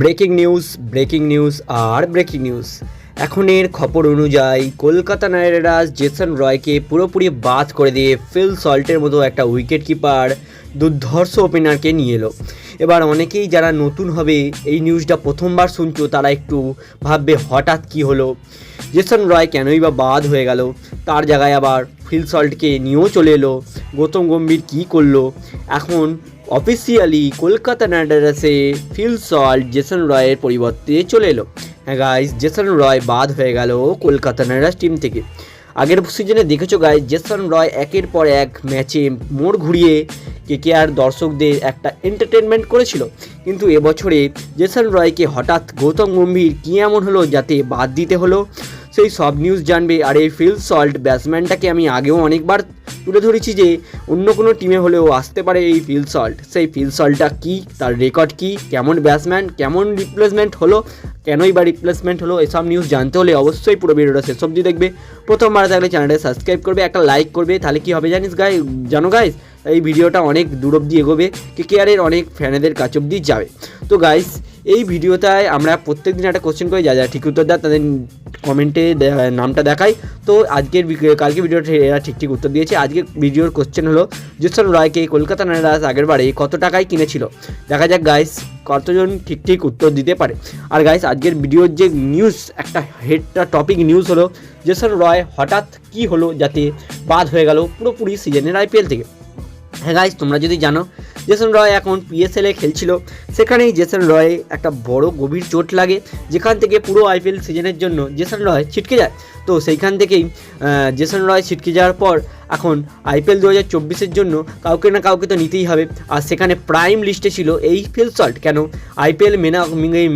Breaking news breaking news আর breaking news. এখনের খবর অনুযায়ী কলকাতা নাইট রাইডার্স জেসন রয়কে পুরোপুরি বাদ করে দিয়ে ফিল সল্টের মতো একটা উইকেট কিপার দুর্ধর্ষ ওপেনারকে নিয়ে এলো। এবার অনেকেই যারা নতুন হবে, এই নিউজটা প্রথমবার শুনছো, তারা একটু ভাববে, হঠাৎ কি হলো? জেসন রয় কেনই বা বাদ হয়ে গেল? তার জায়গায় আবার ফিল সল্টকে নিয়েও চলে এলো। গৌতম গম্ভীর কী করল? এখন অফিসিয়ালি কলকাতা নাইট রাইডার্সে ফিল সল্ট জেসন রয়ের পরিবর্তে চলে এলো। হ্যাঁ গাইস জেসন রয় বাদ হয়ে গেল কলকাতা নাইট রাইডার্স টিম থেকে। আগের সিজনে দেখেছ গাইস জেসন রয় একের পর এক ম্যাচে মোড় ঘুরিয়ে কে আর দর্শকদের একটা এন্টারটেনমেন্ট করেছিল। কিন্তু এবছরে জেসন রয়কে হঠাৎ গৌতম গম্ভীর কী এমন হলো যাতে বাদ দিতে হলো? সেই সব নিউজ জানবে। আর এই ফিল সল্ট ব্যাটসম্যানটাকে আমি আগেও অনেকবার তুলে ধরেছি যে, অন্য কোনো টিমে হলেও আসতে পারে এই ফিল সল্ট সেই ফিল সল্টটা কী? তার রেকর্ড কী? কেমন ব্যাটসম্যান কেমন রিপ্লেসমেন্ট হলো? কেনই বা রিপ্লেসমেন্ট হলো? এসব নিউজ জানতে হলে অবশ্যই পুরো ভিডিওটা শেষ অবধি দেখবে। প্রথমবার থাকলে চ্যানেলটা সাবস্ক্রাইব করবে, একটা লাইক করবে, তাহলে কী হবে জানিস গাই জানো গাইস এই ভিডিওটা অনেক দূর অবধি এগোবে কে কেয়ারের অনেক ফ্যানেদের কাছ অবধি যাবে। তো গাইস এই ভিডিওটায় আমরা প্রত্যেক দিন একটা কোশ্চেন করে যা যা ঠিক উত্তর দেয় তাদের কমেন্টে নামটা দেখাই। তো আজকের কালকে ভিডিওটা এরা ঠিক ঠিক উত্তর দিয়েছে। আজকের ভিডিওর কোশ্চেন হলো জেসন রয়কে কলকাতা নাইট রাইডার্স আগের বারে কত টাকায় কিনেছিল? দেখা যাক গাইস কতজন ঠিক ঠিক উত্তর দিতে পারে। আর গাইস আজকের ভিডিওর যে নিউজ একটা হেডটা টপিক নিউজ হলো জেসন রয় হঠাৎ কি হলো যাতে বাদ হয়ে গেল পুরোপুরি সিজনের আইপিএল থেকে। হ্যাঁ গাইস তোমরা যদি জানো জেসন রয় এখন পিএসএলে খেলছিল। সেখানেই জেসন রয়ে একটা বড় গভীর চোট লাগে, যেখান থেকে পুরো আইপিএল সিজনের জন্য জেসন রয় ছিটকে যায়। তো সেইখান থেকেই জেসন রয় ছিটকে যাওয়ার পর এখন আইপিএল দু হাজার চব্বিশের জন্য কাউকে না কাউকে তো নিতেই হবে। আর সেখানে প্রাইম লিস্টে ছিল এই ফিল সল্ট কেন? আইপিএল মেনা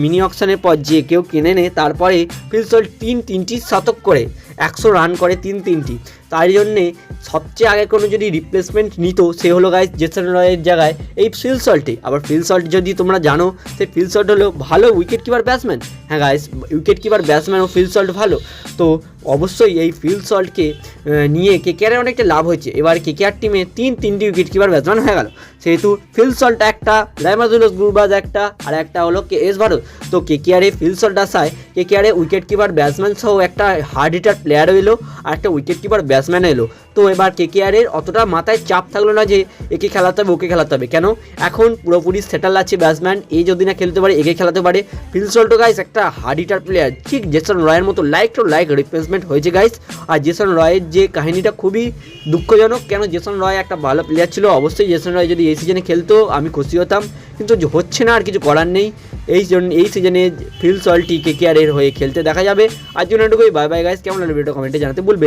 মিনি অকশনের পর যে কেউ কিনে নেয়, তারপরে ফিল সল্ট তিন তিনটি শতক করে, একশো রান করে তিন তিনটি। তাই জন্যে সবচেয়ে আগে কোনো যদি রিপ্লেসমেন্ট নিত, সে হলো গাইস জেসন রয়ের জায়গায় এই ফিল সল্টে আবার ফিল সল্ট যদি তোমরা জানো, সে ফিল সল্ট হলো ভালো উইকেট কিপার ব্যাটসম্যান হ্যাঁ গাইস উইকেট কিপার ব্যাটসম্যান ও ফিল সল্ট ভালো। তো অবশ্যই এই ফিল সল্টকে নিয়ে কেকেআরের অনেকটা লাভ হয়েছে। এবার কেকেআর টিমে তিন তিনটি উইকেট কিপার ব্যাটসম্যান হয়ে গেল। সেহেতু ফিল সল্ট একটা রাইমাজুলস গুরবাজ একটা, আর একটা হলো কে এস ভারত তো কেকেআরে ফিল সল্ট আসায় কেকেআরে উইকেট কিপার ব্যাটসম্যান সহ একটা হার্ড হিটার প্লেয়ারও এলো আর একটা উইকেট কিপার ব্যাটসম্যান এলো। তো এবার কে কেকেআরের অতটা মাথায় চাপ থাকল না যে একে খেলাতে হবে, ওকে খেলাতে হবে। কেন? এখন পুরোপুরি সেটেল আছে ব্যাটসম্যান এই যদি না খেলতে পারে, একে খেলাতে পারে। ফিল সল্টো গাইস একটা হার্ড হিটার প্লেয়ার ঠিক জেসন রয়ের মতো লাইক টু লাইক রিপ্লেসমেন্ট হয়েছে গাইস আর জেসন রয়ের যে কাহিনীটা খুবই দুঃখজনক, কেন জেসন রয় একটা ভালো প্লেয়ার ছিল? অবশ্যই জেসন রয় যদি এই সিজনে খেলতো, আমি খুশি হতাম। কিন্তু হচ্ছে না, আর কিছু করার নেই। এই এই সিজনে ফিল সল্টি কে কেয়ারের হয়ে খেলতে দেখা যাবে। আর জন্য এটুকুই। বাই বাই গাইস কেমন লাগল ভিডিও কমেন্টে জানাতে বলবে